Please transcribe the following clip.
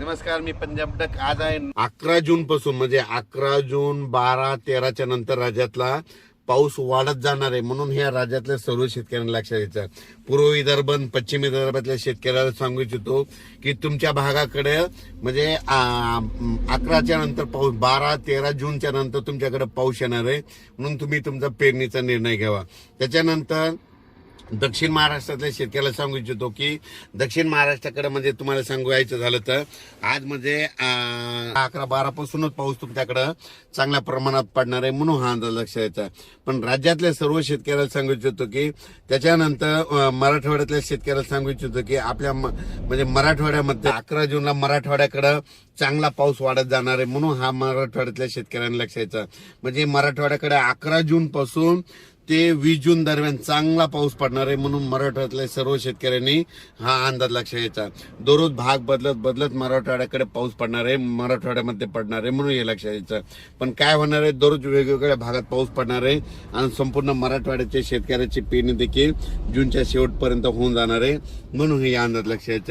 नमस्कार मी पंजाब डक आज आहे अकरा जून पासून म्हणजे अकरा जून बारा तेराच्या नंतर राज्यातला पाऊस वाढत जाणार आहे म्हणून ह्या राज्यातल्या सर्व शेतकऱ्यांना लक्षात घ्यायचं पूर्व विदर्भ पश्चिम विदर्भातल्या शेतकऱ्याला सांगू इच्छितो की तुमच्या भागाकडे म्हणजे अकराच्या नंतर पाऊस बारा तेरा जूनच्या नंतर तुमच्याकडे पाऊस येणार आहे म्हणून तुम्ही तुमचा पेरणीचा निर्णय घ्यावा. त्याच्यानंतर दक्षिण महाराष्ट्रातल्या शेतकऱ्याला सांगू इच्छितो की दक्षिण महाराष्ट्राकडे म्हणजे तुम्हाला सांगू यायचं झालं तर आज म्हणजे अकरा बारा पासूनच पाऊस तुमच्याकडं चांगल्या प्रमाणात पडणार आहे म्हणून हा अंदाज लक्षात यायचा पण राज्यातल्या सर्व शेतकऱ्याला सांगू इच्छितो की त्याच्यानंतर मराठवाड्यातल्या शेतकऱ्याला सांगू इच्छितो की आपल्या म- म्हणजे मराठवाड्यामध्ये अकरा जूनला मराठवाड्याकडं चांगला पाऊस वाढत जाणार आहे म्हणून हा मराठवाड्यातल्या शेतकऱ्यांना लक्षायचा यायचा म्हणजे मराठवाड्याकडे अकरा जून पासून ते वीस जून दरम्यान चांगला पाऊस पडणार आहे म्हणून मराठवाड्यातल्या सर्व शेतकऱ्यांनी हा अंदाज लक्षात घ्यायचा. दररोज भाग बदलत बदलत मराठवाड्याकडे पाऊस पडणार आहे मराठवाड्यामध्ये पडणार आहे म्हणून हे लक्षात घ्यायचं पण काय होणार आहे? दररोज वेगवेगळ्या भागात पाऊस पडणार आहे आणि संपूर्ण मराठवाड्याच्या शेतकऱ्याची पेरणी देखील जूनच्या शेवटपर्यंत होऊन जाणार आहे म्हणून हे अंदाज लक्षात घ्यायचा